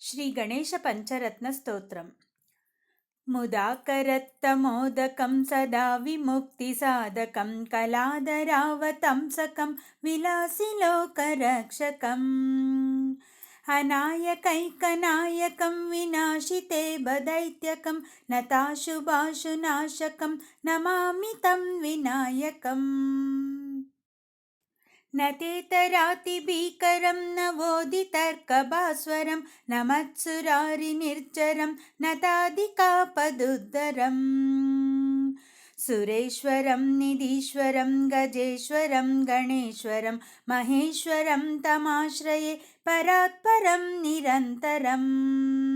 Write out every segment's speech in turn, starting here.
श्रीगणेशपञ्चरत्नस्तोत्रम्। मुदाकरत्तमोदकं सदा विमुक्तिसाधकं कलादरावतंसकं विलासिलोकरक्षकम्। अनायकैकनायकं विनाशिते बदैत्यकं नताशुभाशुनाशकं नमामि तं विनायकम् न तेतरातिभीकरं नवोदितर्कभास्वरं न मत्सुरारिनिर्जरं न तादिकापदुद्धरम् सुरेश्वरं निधीश्वरं गजेश्वरं गणेश्वरं महेश्वरं तमाश्रये परात्परं निरन्तरम्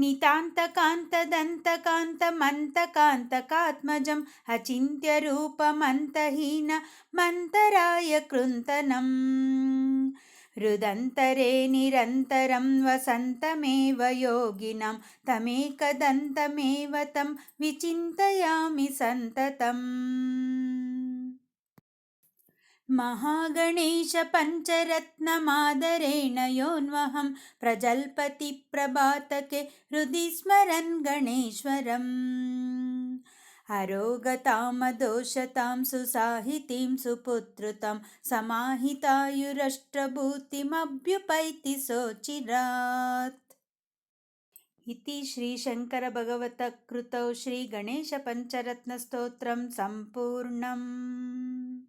नितान्तकान्तदन्तकान्तमन्तकान्तकात्मजम् अचिन्त्यरूपमन्तहीनमन्तराय कृन्तनम् हृदन्तरे निरन्तरं वसन्तमेव योगिनां तमेकदन्तमेव तं विचिन्तयामि सन्ततम् महागणेशपञ्चरत्नमादरेण योऽन्वहं प्रजल्पतिप्रभातके हृदि स्मरन् गणेश्वरम्। अरोगतामदोषतां सुसाहितीं सुपुत्रतां समाहितायुरष्टभूतिमभ्युपैति सोचिरात्। इति श्रीशङ्करभगवतकृतौ श्रीगणेशपञ्चरत्नस्तोत्रं सम्पूर्णम्